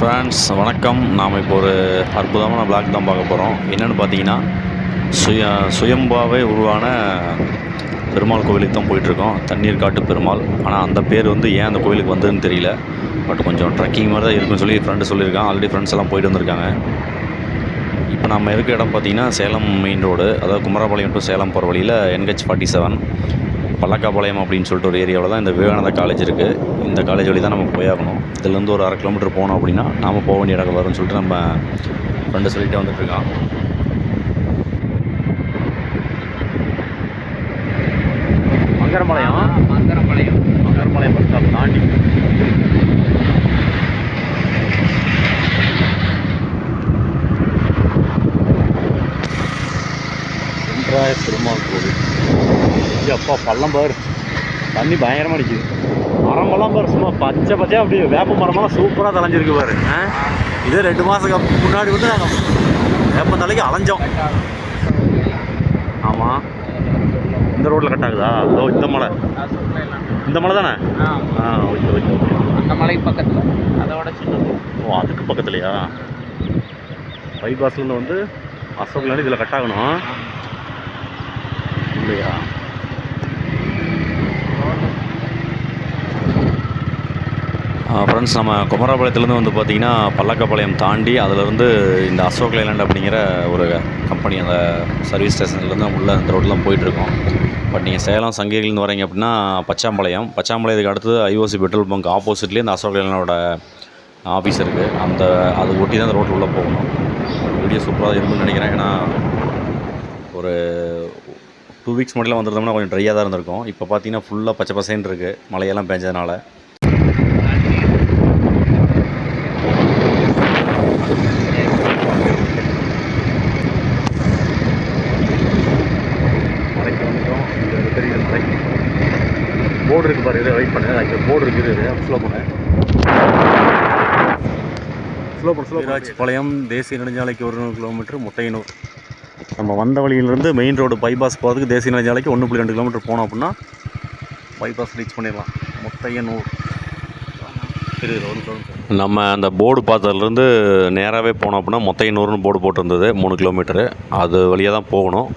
Friends வணக்கம். நாம் இப்போ ஒரு அற்புதமான பிளாக் தான் பார்க்க போகிறோம் என்னென்னு பார்த்தீங்கன்னா சுய சுயம்பாவே உருவான பெருமாள் கோவிலுக்கு தான் போயிட்டுருக்கோம். தண்ணீர் காட்டு பெருமாள். ஆனால் அந்த பேர் வந்து ஏன் அந்த கோவிலுக்கு வந்ததுன்னு தெரியல. பட் கொஞ்சம் ட்ரெக்கிங் மாதிரி தான் இருக்குன்னு சொல்லி ஃப்ரெண்டு சொல்லியிருக்கான் ஆல்ரெடி ஃப்ரெண்ட்ஸ் எல்லாம் போயிட்டு வந்திருக்காங்க. இப்போ நம்ம இருக்க இடம் பார்த்தீங்கன்னா சேலம் மெயின் ரோடு அதாவது குமரபாளையம் டு சேலம் போகிற வழியில் என்ஹெச் ஃபார்ட்டி செவன் பல்லக்காபாளையம் அப்படின்னு சொல்லிட்டு ஒரு ஏரியாவில் தான் இந்த விவேகானந்தா காலேஜ் இருக்குது இந்த காலேஜ் வழி தான் நம்ம போயாகணும். இதுலேருந்து ஒரு அரை கிலோமீட்டர் போனோம் அப்படின்னா நாம் போக வேண்டிய இடம் வரும்னு சொல்லிட்டு நம்ம ஃப்ரெண்டு சொல்லிட்டு வந்துட்டுருக்கான் மங்கரபாளையம் மங்கரம்பாளையம்? மங்கரபாளையம் பஸ் ஸ்டாப் தாண்டி. சென்றாய பெருமாள் கோவில். அப்பா பள்ளம் பாரு. தண்ணி பயங்கரமாக அடிக்குது. மரமெல்லாம் பாரு சும்மா பச்சை பச்சையாக அப்படியே வேப்ப மரமெல்லாம் சூப்பராக தலைஞ்சிருக்கு பாரு? இதே ரெண்டு மாதத்துக்கு முன்னாடி வந்து நாங்கள் வேப்ப தலைக்கு அலைஞ்சோம். ஆமாம் இந்த ரோட்டில் கட் ஆகுதா? ஓ இந்த மலை. இந்த மலை தானே? ஆ. ஓகே ஓகே ஓகே அந்த மலை பக்கத்தில். அதோட சின்னது ஓ அதுக்கு பக்கத்துலையா? பைபாஸ்லேருந்து வந்து அசோக்லேருந்து இதில் கட் ஆகணும். இல்லையா? ஃப்ரெண்ட்ஸ் நம்ம குமராபாளையத்துலேருந்து வந்து பார்த்திங்கன்னா பல்லக்கப்பாளையம் தாண்டி அதிலேருந்து இந்த அசோக் லைலாண்ட் அப்படிங்கிற ஒரு கம்பெனி அந்த சர்வீஸ் ஸ்டேஷன்லேருந்து உள்ள இந்த ரோட்டில் தான் போயிட்டுருக்கோம். பட் நீங்கள் சேலம் சங்ககிரிலேருந்து வரீங்க அப்படின்னா பச்சாம்பாளையம். பச்சாம்பாளையத்துக்கு அடுத்தது ஐஓசி பெட்ரோல் பங்க் ஆப்போசிட்லேயே இந்த அசோக் லைலானோட ஆஃபீஸ் இருக்குது அந்த அது ஒட்டி தான் அந்த ரோட்டில் உள்ளே போகணும். வீடியோ சூப்பராக இருக்குன்னு நினைக்கிறேன். ஏன்னா ஒரு டூ வீக்ஸ் மட்டும் வந்திருந்தோம்னா கொஞ்சம் ட்ரையாக தான் இருந்திருக்கும். இப்போ பார்த்தீங்கன்னா ஃபுல்லாக பச்சை பசேன்னு இருக்குது மழையெல்லாம் பெஞ்சதுனால மலைக்கு வந்துட்டோம் இங்கே வந்து தெரியுது மலை பாரு இதை வெயிட் பண்ணு இங்கே போர்டு இருக்குது. ஸ்லோ பண்ணு ஸ்லோ பண்ணு. ஸ்லோ பாளையம் தேசிய நெடுஞ்சாலைக்கு ஒரு நூறு கிலோமீட்டர் முத்தையனூர் நம்ம வந்த வழியிலேருந்து மெயின் ரோடு பைபாஸ் போகிறதுக்கு தேசிய நெடுஞ்சாலைக்கு ஒன்று புள்ளி ரெண்டு கிலோமீட்டர் போனோம் அப்படின்னா பைபாஸ் ரீச் பண்ணிடலாம். முத்தையனூர் தெரியுது ஒரு கிலோமீட்டர் நம்ம அந்த போர்டு பார்த்ததுலேருந்து நேராகவே போனோம் அப்படின்னா முத்தையனூர்னு போர்டு போட்டிருந்தது மூணு கிலோமீட்டரு அது வழியாக தான் போகணும்.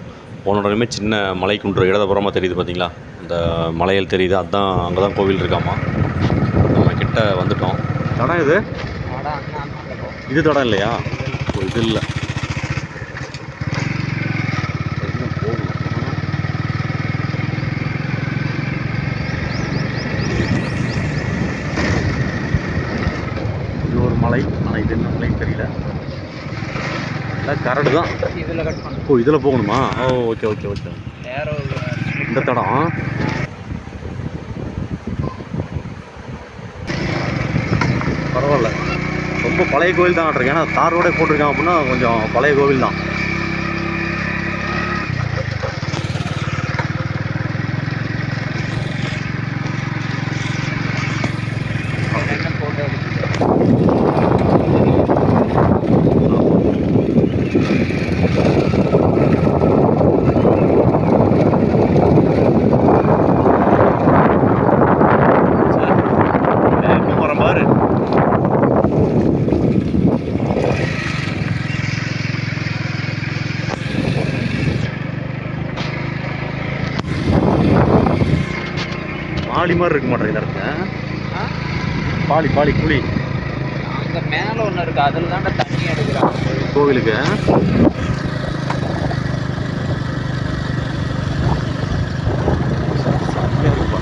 போன உடனே சின்ன மலை குன்று இடதுபுறமாக தெரியுது பார்த்தீங்களா? அந்த மலையில் தெரியுது அதுதான் அங்கே தான் கோவில் இருக்காமா. நம்ம கிட்ட வந்துட்டோம். தடம் இது இது தடம் இல்லையா? ஓ, இது இல்லை. இது ஒரு மலை. ஆனால் இது என்ன மலைன்னு தெரியல. கரடு தான் இதில் ஓ இதில் போகணுமா? ஓ ஓகே ஓகே ஓகே. ஏரோ இந்த தடம். பரவாயில்ல. ரொம்ப பழைய கோவில் தான் இருக்கேன் ஏன்னா தார் ரோடே போட்டிருக்கான் அப்படின்னா கொஞ்சம் பழைய கோவில் தான் என்ன போட்டோ எடுத்து வேப்ப மரம் பாரு பாலி மாதிரி இருக்க மாட்டேங்குது இடத்துல? பாலி பாலி குழி. அங்கே மேலே ஒன்று இருக்குது அதில் தாண்டா தண்ணி எடுக்கிறாங்க. கோவிலுக்கு செம்மையா இருக்குப்பா.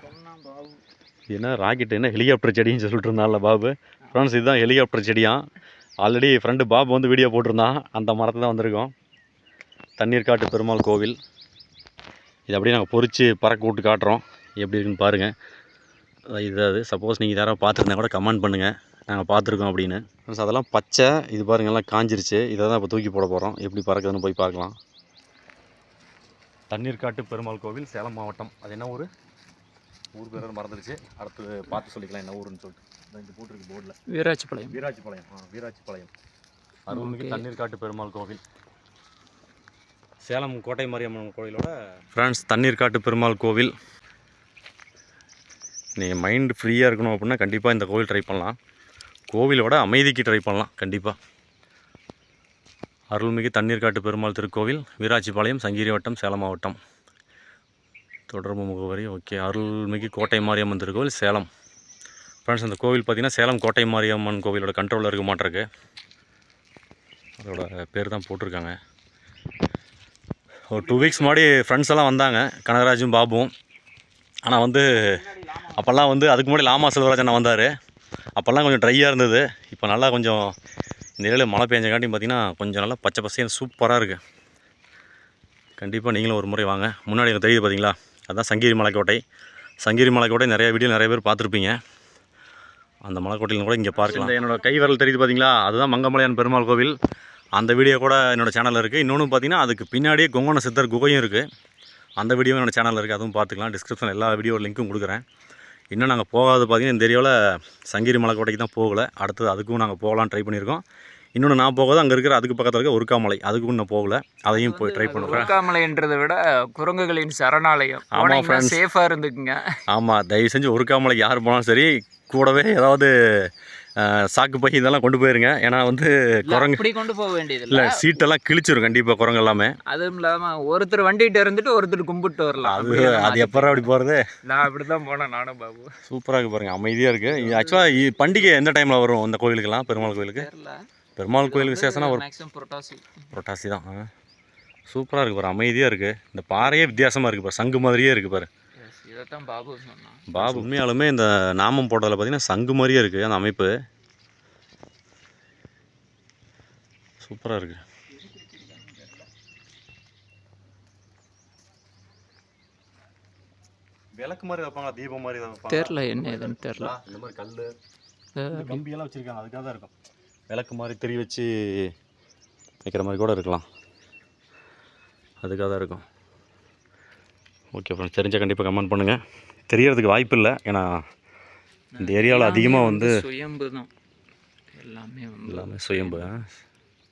சொன்னான் பாபு என்ன ராக்கெட் என்ன ஹெலிகாப்டர் செடின்னு சொல்லிட்டு இருந்தால பாபு. ஃப்ரெண்ட்ஸ் இதுதான் ஹெலிகாப்டர் செடியான் ஆல்ரெடி ஃப்ரெண்டு பாபு வந்து வீடியோ போட்டிருந்தான். அந்த மரத்தை தான் வந்திருக்கோம். தண்ணீர் காட்டு பெருமாள் கோவில். இது அப்படியே நாங்கள் பொறிச்சு பறக்க விட்டு காட்டுறோம். எப்படி இருக்குன்னு பாருங்கள் இது அது சப்போஸ் நீங்கள் யாராவது பார்த்துருந்தா கூட கமெண்ட் பண்ணுங்கள் நாங்கள் பார்த்துருக்கோம் அப்படின்னு. ஃப்ரெண்ட்ஸ் அதெல்லாம் பச்சை. இது பாருங்க எல்லாம் காஞ்சிருச்சு. இதை தான் இப்போ தூக்கி போட போகிறோம் எப்படி பறக்குதுன்னு போய் பார்க்கலாம். தண்ணீர் காட்டு பெருமாள் கோவில் சேலம் மாவட்டம். அது என்ன ஊர்? ஊர் பேர் மறந்துடுச்சு அடுத்து பார்த்து சொல்லிக்கலாம் என்ன ஊருன்னு சொல்லிட்டு. இந்த இங்கே போட்டிருக்கு போர்டில். வீராட்சிப்பாளையம். வீராட்சிப்பாளையம். ஆ வீராட்சிப்பாளையம். அருள்மிகு Okay. தண்ணீர் காட்டு பெருமாள் கோவில். சேலம் கோட்டை மாரியம்மன் கோவிலோட ஃப்ரெண்ட்ஸ் தண்ணீர் காட்டு பெருமாள் கோவில். நீங்கள் மைண்ட் ஃப்ரீயாக இருக்கணும் அப்படின்னா கண்டிப்பாக இந்த கோவில் ட்ரை பண்ணலாம். கோவிலோட அமைதிக்கு ட்ரை பண்ணலாம் கண்டிப்பாக அருள்மிகு தண்ணீர் காட்டு பெருமாள் திருக்கோவில் வீராட்சிப்பாளையம் சங்ககிரி வட்டம் சேலம் மாவட்டம். தொடர்பு முகவரி ஓகே. அருள்மிகு கோட்டை மாரியம்மன் திருக்கோவில் சேலம். ஃப்ரெண்ட்ஸ் அந்த கோவில் பார்த்தீங்கன்னா சேலம் கோட்டை மாரியம்மன் கோவிலோட கண்ட்ரோலில் இருக்க மாட்டிருக்கு. அதோட பேர் தான் போட்டிருக்காங்க. ஒரு டூ வீக்ஸ் முன்னாடி ஃப்ரெண்ட்ஸ் எல்லாம் வந்தாங்க கனகராஜும் பாபுவும். ஆனால் வந்து அப்போல்லாம் வந்து அதுக்கு முன்னாடி லாமா செல்வராஜன் வந்தார். அப்போல்லாம் கொஞ்சம் ட்ரையாக இருந்தது. இப்போ நல்லா கொஞ்சம் இந்த மழை பெஞ்சங்காட்டி பார்த்தீங்கன்னா கொஞ்சம் நல்லா பச்சை பசையாக சூப்பராக இருக்குது கண்டிப்பாக நீங்களும் ஒரு முறை வாங்க. முன்னாடி எனக்கு தெரியுது பார்த்தீங்களா? அதுதான் சங்ககிரி மலைக்கோட்டை. சங்ககிரி மலைக்கோட்டை நிறைய வீடியோ நிறைய பேர் பார்த்துருப்பீங்க. அந்த மலைக்கோட்டையில் கூட இங்கே பார்க்கலாம். என்னோடய என்னோட கை விரல் தெரியுது பார்த்தீங்களா அதுதான் மங்கமலையான் பெருமாள் கோவில். அந்த வீடியோ கூட என்னோடய சேனலில் இருக்குது இன்னொன்று பார்த்தீங்கன்னா அதுக்கு பின்னாடியே கொங்கண சித்தர் குகையும் இருக்குது அந்த வீடியோ என்னோடய சேனலில் இருக்குது அதுவும் பார்த்துக்கலாம். டிஸ்கிரிப்ஷன் எல்லா வீடியோ லிங்க்கும் கொடுக்குறேன். இன்னும் நாங்கள் போகாது பார்த்தீங்கன்னா இந்த ஏரியாவில் சங்ககிரி மலைக்கோட்டைக்கு தான் போகலை. அடுத்தது அதுக்கும் நாங்கள் போகலான்னு ட்ரை பண்ணியிருக்கோம். இன்னொன்று நான் போகாத அங்கே இருக்கிற அதுக்கு பக்கத்தில் இருக்க ஒருக்காமலை. அதுக்கும் இன்னும் போகல. அதையும் போய் ட்ரை பண்ணுறேன். உருக்காமலைன்றதை விட குரங்குகளின் சரணாலயம். ஆமா, போனீங்கன்னா friends. சேஃபாக இருந்துக்குங்க. ஆமாம் தயவு செஞ்சு ஒருக்காமலைக்கு யார் போனாலும் சரி கூடவே ஏதாவது சாக்கு பை இதெல்லாம் கொண்டு போயிருங்க. ஏன்னா வந்து குரங்கு அப்படி கொண்டு போக வேண்டியதில்லை. இல்லை சீட்டெல்லாம் கிழிச்சிரும் கண்டிப்பாக குரங்கு எல்லாமே. அதுவும் இல்லாம ஒருத்தர் வண்டிகிட்ட இருந்துட்டு ஒருத்தர் கும்பிட்டு வரலாம். அது அது எப்போ அப்படி போகிறது நான் அப்படிதான் போனேன் நானும் பாபு. சூப்பராக இருக்கு பாருங்க அமைதியாக இருக்குது ஆக்சுவலாக பண்டிகை எந்த டைமில் வரும் இந்த கோவிலுக்கெல்லாம் பெருமாள் கோவிலுக்கு பெருமாள் கோயில் விசேஷம்னா ஒரு மேக்ஸிமம் புரட்டாசி. புரட்டாசி தான். சூப்பராக இருக்குது பாரு அமைதியாக இருக்குது இந்த பாறையே வித்தியாசமாக இருக்குது பாரு சங்கு மாதிரியே இருக்குது பாரு. இதைத்தான் பாபு சொன்னான். பாபு. உண்மையாலுமே இந்த நாமம் போட்டதில் பார்த்தீங்கன்னா சங்கு மாதிரியே இருக்குது அந்த அமைப்பு. சூப்பராக இருக்குது விளக்கு மாதிரி வைப்பாங்க தீபம் மாதிரி தான் தெரில என்ன ஏதுன்னு தெரில இந்த மாதிரி கல் கம்பியெல்லாம் வச்சுருக்காங்க அதுக்காக தான் இருக்கும். விளக்கு மாதிரி திரி வச்சு வைக்கிற மாதிரி கூட இருக்கலாம். அதுக்காக தான் இருக்கும். ஓகே ஃப்ரெண்ட்ஸ் தெரிஞ்ச கண்டிப்பாக கமெண்ட் பண்ணுங்கள் தெரியறதுக்கு வாய்ப்பு இல்லை. ஏன்னா இந்த ஏரியாவில் அதிகமாக வந்து சுயம்பு தான். எல்லாமே எல்லாமே சுயம்பு.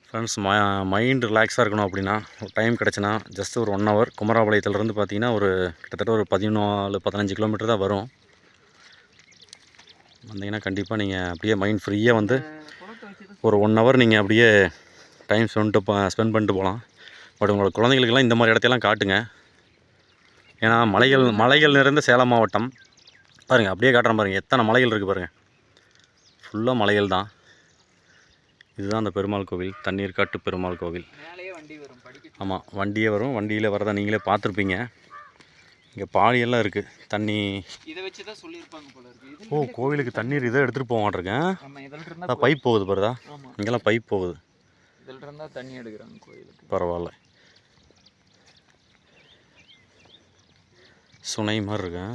ஃப்ரெண்ட்ஸ் ம மைண்ட் ரிலாக்ஸாக இருக்கணும் அப்படின்னா ஒரு டைம் கிடச்சுன்னா ஜஸ்ட் ஒரு ஒன் ஹவர் குமராபாளையத்துலேருந்து பார்த்தீங்கன்னா ஒரு கிட்டத்தட்ட ஒரு பதினாலு பதினஞ்சு கிலோமீட்டர் தான் வரும். வந்தீங்கன்னா கண்டிப்பாக நீங்கள் அப்படியே மைண்ட் ஃப்ரீயாக வந்து ஒரு ஒன் ஹவர் நீங்கள் அப்படியே டைம் ஸ்பெண்ட் ஸ்பெண்ட் பண்ணிட்டு போகலாம். பட் உங்களோட குழந்தைகளுக்கெல்லாம் இந்த மாதிரி இடத்தையெல்லாம் காட்டுங்க. ஏன்னா மலைகள் மலைகள் நிறைந்த சேலம் மாவட்டம். பாருங்கள் அப்படியே காட்டுறேன் பாருங்கள் எத்தனை மலைகள் இருக்குது பாருங்கள் ஃபுல்லாக மலைகள் தான். இதுதான் அந்த பெருமாள் கோவில். தண்ணீர் காட்டு பெருமாள் கோவில். ஆமாம் வண்டியே வரும். வண்டியில் வரதை நீங்களே பார்த்துருப்பீங்க. இங்கே பாலியெல்லாம் இருக்குது தண்ணி. இதை வச்சு தான் சொல்லியிருப்பாங்க போல இருக்கு. இது ஓ கோவிலுக்கு தண்ணீர் இதை எடுத்துகிட்டு போக மாட்டிருக்கேன். நம்ம இதில் இருந்தா அதான் பைப் போகுது பாருதா இங்கெல்லாம் பைப் போகுது. இதில் இருந்தா தண்ணி எடுக்கிறாங்க கோயிலுக்கு பரவாயில்ல. சுனை மாதிரி இருக்கு. ஆ?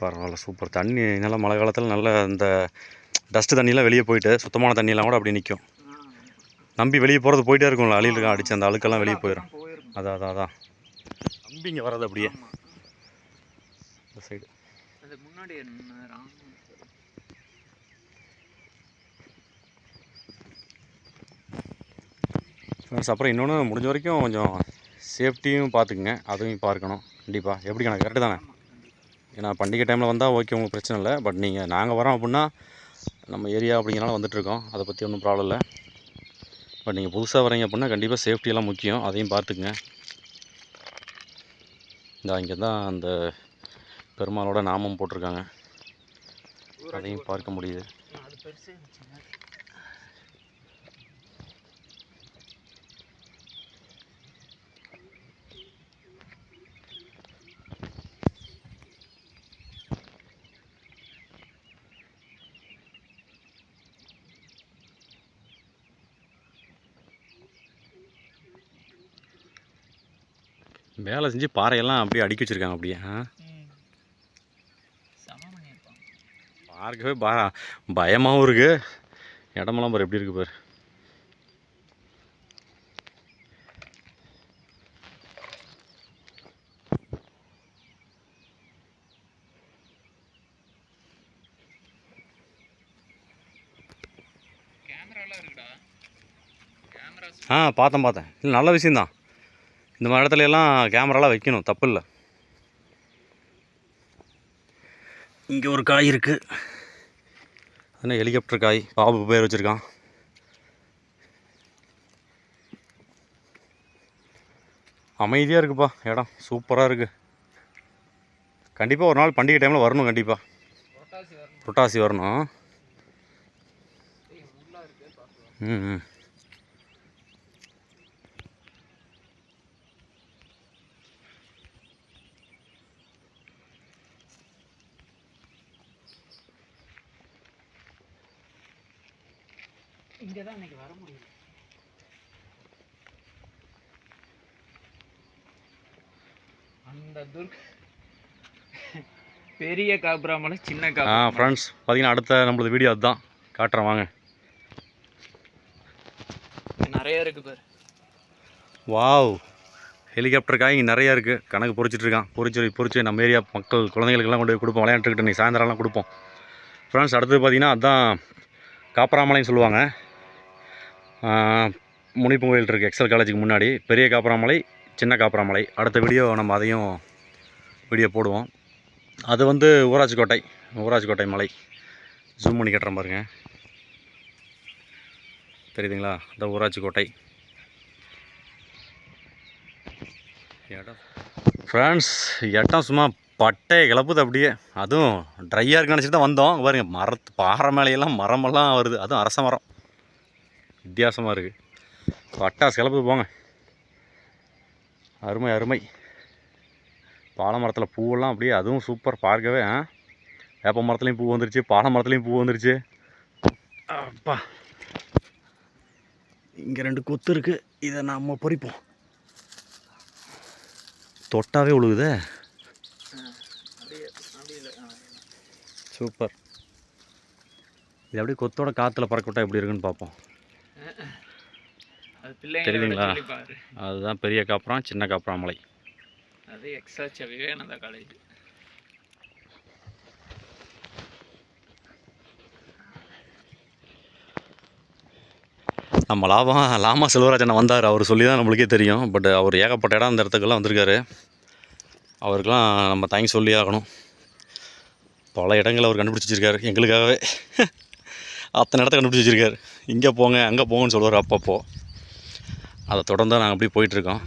பரவாயில்ல சூப்பர். தண்ணி நல்லா மழை காலத்தில் நல்ல இந்த டஸ்ட்டு தண்ணியெலாம் வெளியே போயிட்டு சுத்தமான தண்ணியெல்லாம் கூட அப்படி நிற்கும் நம்பி வெளியே போகிறது போயிட்டே இருக்கும்ல அழிலுக்கு அடிச்சு அந்த அழுக்கெல்லாம் வெளியே போயிடும் அதான் அதான் அதான் நம்பி இங்கே வர்றது அப்படியே. இந்த சைடு முன்னாடி அப்புறம் இன்னொன்று முடிஞ்ச வரைக்கும் கொஞ்சம் சேஃப்டியும் பார்த்துக்குங்க. அதையும் பார்க்கணும். கண்டிப்பாக எப்படி கணக்கு? கரெக்டு தானே? ஏன்னா பண்டிகை டைமில் வந்தால் ஓகே உங்களுக்கு பிரச்சனை இல்லை. பட் நீங்கள் நாங்கள் வரோம் அப்படின்னா நம்ம ஏரியா அப்படிங்கிறனால வந்துட்டுருக்கோம் அதை பற்றி ஒன்றும் ப்ராப்ளம் இல்லை. பட் நீங்கள் புதுசாக வரீங்க அப்படின்னா கண்டிப்பாக சேஃப்டியெல்லாம் முக்கியம். அதையும் பார்த்துக்குங்க. இந்த இங்கே தான் அந்த பெருமாளோட நாமம் போட்டிருக்காங்க. அதையும் பார்க்க முடியுது. வேலை செஞ்சு பாறையெல்லாம் அப்படியே அடுக்கி வச்சுருக்காங்க அப்படியே பார்க்கவே பா பயமாகவும் இருக்குது இடமெல்லாம் பாரு எப்படி இருக்கு பாரு. ஆ பார்த்தேன் பார்த்தேன். இல்லை நல்ல விஷயந்தான் இந்த மாதிரி இடத்துல எல்லாம் கேமராலாம் வைக்கணும் தப்பு இல்லை இங்கே ஒரு காய் இருக்குது என்ன ஹெலிகாப்டர் காய்? பாபு பேர் வச்சுருக்கான். அமைதியாக இருக்குப்பா இடம். சூப்பராக இருக்குது கண்டிப்பாக ஒரு நாள் பண்டிகை டைமில் வரணும் கண்டிப்பாக புரட்டாசி வரணும். ம் ம். இங்கே தான் இன்னைக்கு வர முடியும் அந்த துர்க் பெரிய காப்ரா மலை சின்ன ஆ காப்ரா மலை. ஃப்ரெண்ட்ஸ் பார்த்தீங்கன்னா அடுத்த நம்மளது வீடியோ அதுதான். காட்டுறேன் வாங்க. நிறைய இருக்கு பாரு. வாவ். ஹெலிகாப்டர் காய் இங்கே நிறையா இருக்குது கணக்கு பொறிச்சிட்டு இருக்கான். பொறிச்சு பொறிச்சு நம்ம ஏரியா மக்கள் குழந்தைகளுக்கெல்லாம் கொண்டு போய் கொடுப்போம். விளையாண்டுக்கிட்டு இன்றைக்கி சாயந்தரம்லாம் கொடுப்போம். ஃப்ரெண்ட்ஸ் அடுத்தது பார்த்தீங்கன்னா அதுதான் காப்பராமலைன்னு சொல்லுவாங்க. முனிப்பு கோயில் இருக்குது எக்ஸல் காலேஜுக்கு முன்னாடி. பெரிய காப்பராமலை சின்ன காப்பராமலை. அடுத்த வீடியோ நம்ம அதையும் வீடியோ போடுவோம். அது வந்து ஊராட்சி கோட்டை ஊராட்சி கோட்டை மலை. ஜூம் பண்ணி கட்டுறேன் பாருங்கள் தெரியுதுங்களா? இந்த ஊராட்சி கோட்டை இடம் ஃப்ரெண்ட்ஸ் இடம் சும்மா பட்டை கிளப்புது அப்படியே. அதுவும் ட்ரையாக இருக்குன்னு நினச்சிட்டு தான் வந்தோம். பாருங்கள் மரத்து பாறை மேலையெல்லாம் மரமெல்லாம் வருது. அதுவும் அரச மரம். வித்தியாசமாக இருக்குது பட்டாசு கிளப்பு போங்க. அருமை அருமை. பாலை மரத்தில் பூவெல்லாம் அப்படியே அதுவும் சூப்பர் பார்க்கவே ஆ? வேப்ப மரத்துலேயும் பூ வந்துருச்சு பாலை மரத்துலேயும் பூ வந்துருச்சு. அப்பா. இங்கே ரெண்டு கொத்து இருக்குது இதை நம்ம பொறிப்போம். தொட்டாவே உழுகுதே. சூப்பர் இது அப்படியே கொத்தோட காற்றுல பறக்கவிட்டா எப்படி இருக்குன்னு பார்ப்போம் தெரியுதுங்களா? அதுதான் பெரிய காப்புறம் சின்ன காப்புறம் மலை. அது எக்ஸாச் விவேகானந்தா காலேஜ் நம்ம லாபம் லாமா செல்வராஜன் வந்தார். அவர் சொல்லி தான் நம்மளுக்கே தெரியும். பட் அவர் ஏகப்பட்ட இடம் அந்த இடத்துக்கெல்லாம் வந்திருக்காரு. அவருக்கெல்லாம் நம்ம தேங்க்ஸ் சொல்லி ஆகணும். பல இடங்களை அவர் கண்டுபிடிச்சி வச்சிருக்காரு எங்களுக்காகவே. அத்தனை இடத்த கண்டுபிடிச்சி வச்சுருக்காரு. இங்கே போங்க அங்கே போங்கன்னு சொல்லுவார் அப்பப்போ. அதை தொடர்ந்து நாங்கள் அப்படியே போயிட்டுருக்கோம்.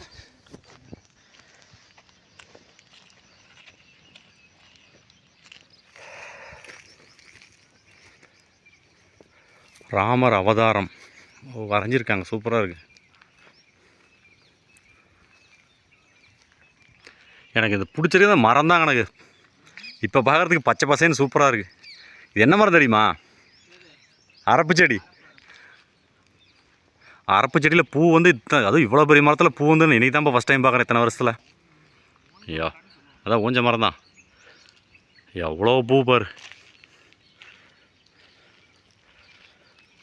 ராமர் அவதாரம். ஓ, வரைஞ்சிருக்காங்க. சூப்பராக இருக்குது எனக்கு இது பிடிச்சிருக்கு இந்த மரம் தான் எனக்கு இப்போ பார்க்குறதுக்கு பச்சை பசைன்னு சூப்பராக இருக்குது இது என்ன மரம் தெரியுமா? அரப்பு செடி. அரப்பு செடியில் பூ வந்து இத்தனை அதுவும் இவ்வளோ பெரிய மரத்தில் பூ வந்து இன்னைக்கு தான் ஃபஸ்ட் டைம் பார்க்குறேன் இத்தனை வருஷத்தில். ஐயா அதான் ஊஞ்ச மரம் தான். எவ்வளோ பூ பாரு.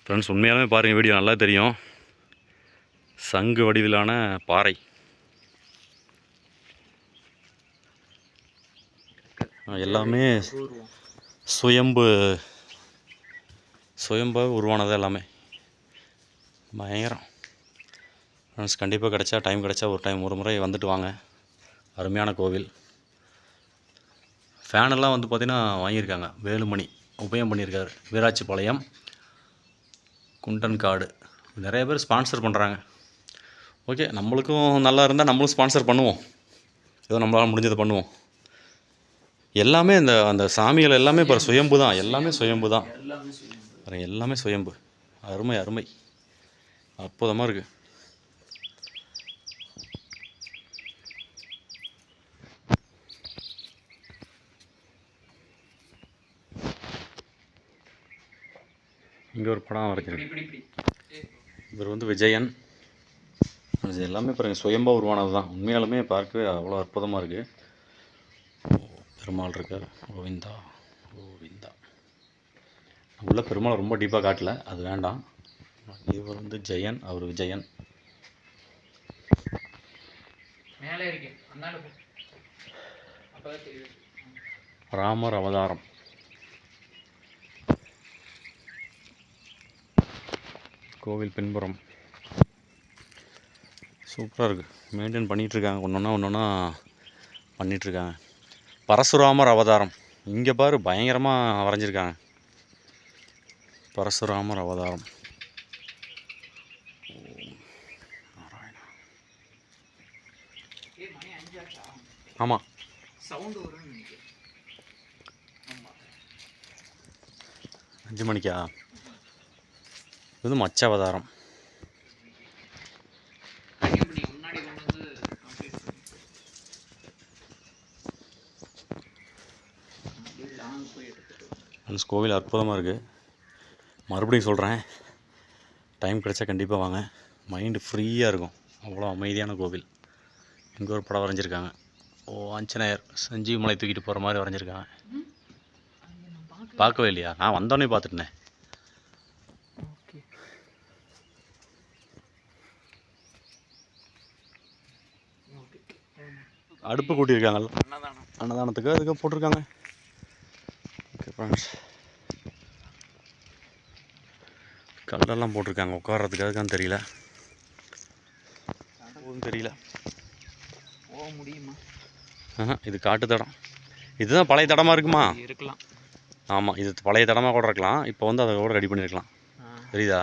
ஃப்ரெண்ட்ஸ் உண்மையாலுமே பாருங்கள் வீடியோ நல்லா தெரியும். சங்கு வடிவிலான பாறை. எல்லாமே சுயம்பு சுயம்பாக உருவானது எல்லாமே. பயங்கரம். ஃப்ரெண்ட்ஸ் கண்டிப்பாக கிடச்சா டைம் கிடைச்சா ஒரு டைம் ஒரு முறை வந்துட்டு வாங்க. அருமையான கோவில். ஃபேனெல்லாம் வந்து பார்த்திங்கன்னா வாங்கியிருக்காங்க. வேலுமணி உபயம் பண்ணியிருக்காரு. வீராட்சிபாளையம் குண்டன் காடு நிறைய பேர் ஸ்பான்சர் பண்ணுறாங்க ஓகே நம்மளுக்கும் நல்லா இருந்தால் நம்மளும் ஸ்பான்சர் பண்ணுவோம். ஏதோ நம்மளால் முடிஞ்சதை பண்ணுவோம். எல்லாமே இந்த அந்த சாமிகள் எல்லாமே இப்போ சுயம்பு தான் எல்லாமே சுயம்பு தான் எல்லாமே சொல்லுங்க பாருங்க எல்லாமே சுயம்பு. அருமை அருமை. அற்புதமாக இருக்குது இங்கே ஒரு படம் ஏய், இவர் வந்து விஜயன். இது எல்லாமே பாருங்கள் சுயம்பா உருவானது தான் உண்மையாலுமே பார்க்கவே அவ்வளோ அற்புதமாக இருக்குது பெருமாள் இருக்கார். கோவிந்தா கோவிந்தா. உள்ள பெருமாள் ரொம்ப டீப்பாக காட்டல. அது வேண்டாம். இவர் வந்து ஜெயன் அவர் விஜயன். ராமர் அவதாரம். கோவில் பின்புறம். சூப்பராக இருக்குது மெயின்டைன் பண்ணிகிட்ருக்காங்க ஒன்று ஒன்றா ஒன்று ஒன்றா பண்ணிகிட்ருக்காங்க பரசுராமர் அவதாரம். இங்கே பாரு பயங்கரமாக வரைஞ்சிருக்காங்க. பரசுராமர் அவதாரம் ஆமாம் அஞ்சு மணிக்கா இது மச்ச அவதாரம் அந்த கோவில் அற்புதமாக இருக்குது மறுபடியும் சொல்கிறேன் டைம் கிடைச்சா கண்டிப்பாக வாங்க. மைண்டு ஃப்ரீயாக இருக்கும். அவ்வளோ அமைதியான கோவில். இங்கே ஒரு படம் வரைஞ்சிருக்காங்க. ஓ ஆஞ்சநேயர் சஞ்சீவ் மலை தூக்கிட்டு போகிற மாதிரி வரைஞ்சிருக்காங்க. பார்க்கவே இல்லையா? நான் வந்தோடனே பார்த்துட்டேன். அடுப்பு கூட்டியிருக்காங்கல்ல. அன்னதானம். அன்னதானத்துக்கு அதுக்கு போட்டிருக்காங்க. ஓகே ஃப்ரெண்ட்ஸ் கல்லெல்லாம் போட்டிருக்காங்க. உட்கார்றதுக்கு அதுக்கான்னு தெரியல. அதுவும் தெரியல. போக முடியுமா ஆஹா, இது காட்டு தடம். இதுதான் பழைய தடமாக இருக்குமா? இருக்கலாம். ஆமாம் இது பழைய தடமாக கூட இருக்கலாம். இப்போ வந்து அதை கூட ரெடி பண்ணியிருக்கலாம் ஆ. தெரியுதா.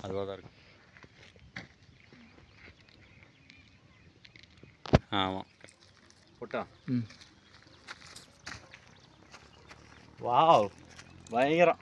அதுவாக தான் இருக்கும் ஆமாம் போட்டா? ம். வாவ் பயங்கரம்.